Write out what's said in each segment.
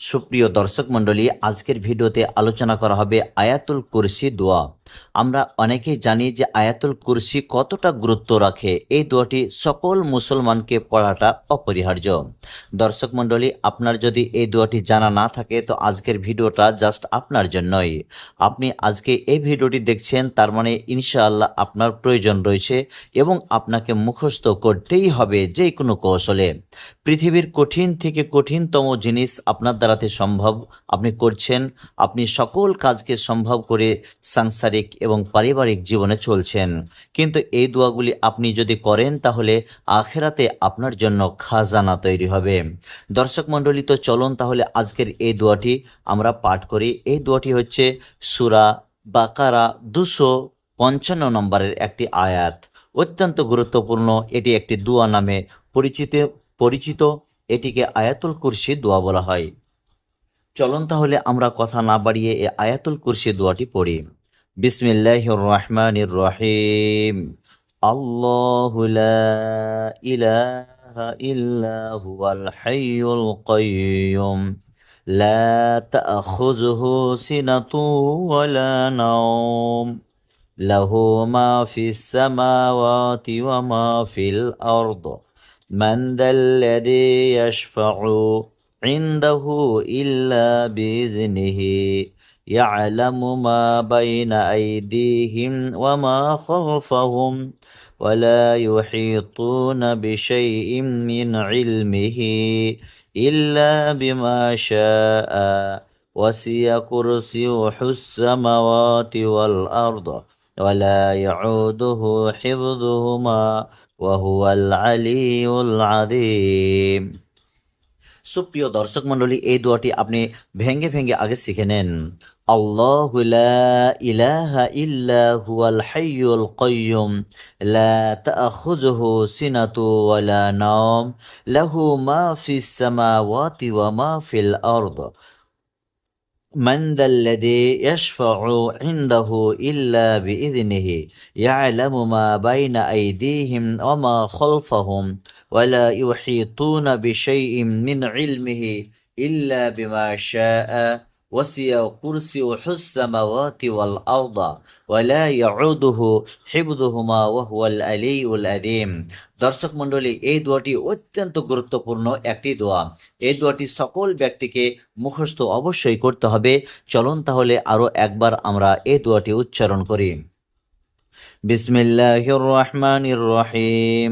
সুপ্রিয় দর্শক মণ্ডলী, আজকের ভিডিওতে আলোচনা করা হবে আয়াতুল কুরসি দোয়া। আমরা অনেকেই জানি যে আয়াতুল কুরসি কতটা গুরুত্ব রাখে। এই দোয়াটি সকল মুসলমানকে পড়াটা অপরিহার্য। দর্শক মণ্ডলী, আপনার যদি এই দোয়াটি জানা না থাকে, তো আজকের ভিডিওটা জাস্ট আপনার জন্যই। আপনি আজকে এই ভিডিওটি দেখছেন, তার মানে ইনশাআল্লাহ আপনার প্রয়োজন রয়েছে এবং আপনাকে মুখস্থ করতেই হবে যে কোনো কৌশলে। পৃথিবীর কঠিন থেকে কঠিনতম জিনিস আপনার দ্বারাতে সম্ভব আপনি করছেন, আপনি সকল কাজকে সম্ভব করে সাংসারিক এবং পারিবারিক জীবনে চলছেন। কিন্তু এই দোয়াগুলি আপনি যদি করেন তাহলে আখেরাতে আপনার জন্য খাজানা তৈরি হবে। দর্শক মণ্ডলী, তো চলুন তাহলে আজকের এই দোয়াটি আমরা পাঠ করি। এই দোয়াটি হচ্ছে সুরা বাকারা দুশো পঞ্চান্ন নম্বরের একটি আয়াত। অত্যন্ত গুরুত্বপূর্ণ, এটি একটি দোয়া নামে পরিচিত পরিচিত, এটিকে আয়াতুল কুরসি দোয়া বলা হয়। চলন তাহলে আমরা কথা না বাড়িয়ে এ আয়াতুল কুরসি দোয়াটি পড়ি। বিসমিল্লাহ রহমান রহিম আল্লাহ ইলাহা ইল্লা হুয়াল হাইয়ুল কাইয়ুম। লা তাখুযুহু সিনাতু ওয়ালা নাওম। লাহু মা ফিস সামাওয়াতি ওয়া মা ফিল عنده إلا بإذنه يعلم ما بين أيديهم وما خلفهم ولا يحيطون بشيء من علمه إلا بما شاء وسع كرسيه السماوات والأرض ولا يعوده حفظهما وهو العلي العظيم. সুপ্রিয় দর্শক মণ্ডলী এই দোয়াটি আপনি ভেঙ্গে ভেঙ্গে আগে শিখে নেন আল্লাহু লা ইলাহা ইল্লা হুয়াল হাইয়ুল কাইয়্যুম লা তাখুযুহু সিনাতু ওয়ালা নাওম লাহু মা ফিস সামাওয়াতি ওয়া মা ফিল আরদ من ذا الذي يشفع عنده إلا بإذنه يعلم ما بين أيديهم وما خلفهم ولا يحيطون بشيء من علمه إلا بما شاء وسع كرسيه السماوات والأرض ولا يعوده حفظهما وهو العلي العظيم দর্শক মণ্ডলী এই দোয়াটি অত্যন্ত গুরুত্বপূর্ণ একটি দোয়া এই দোয়াটি সকল ব্যক্তিকে মুখস্থ অবশ্যই করতে হবে চলুন তাহলে আরো একবার আমরা এই দোয়াটি উচ্চারণ করি বিসমিল্লাহির রহমানির রহিম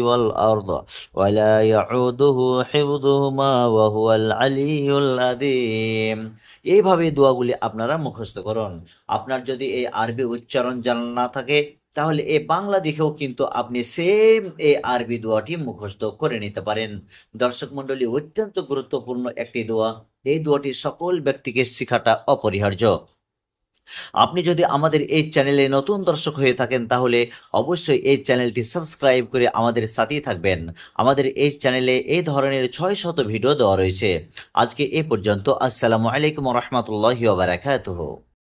والأرض ولا يعوده حفظهما وهو العلي العظيم এইভাবে দোয়াগুলি আপনারা মুখস্থ করুন আপনার যদি এই আরবি উচ্চারণ জানা না থাকে তাহলে এই বাংলা দেখেও কিন্তু আপনি সেম এই আরবি দোয়াটি মুখস্থ করে নিতে পারেন দর্শক মন্ডলী অত্যন্ত গুরুত্বপূর্ণ একটি দোয়া এই দোয়াটি সকল ব্যক্তিকে শেখাটা অপরিহার্য আপনি যদি আমাদের এই চ্যানেলে নতুন দর্শক হয়ে থাকেন, তাহলে অবশ্যই এই চ্যানেলটি সাবস্ক্রাইব করে আমাদের সাথেই থাকবেন। আমাদের এই চ্যানেলে এই ধরনের ছয় শত ভিডিও দেওয়া রয়েছে। আজকে এ পর্যন্ত, আসসালামু আলাইকুম রহমতুল্লাহ বারাকাতুহ।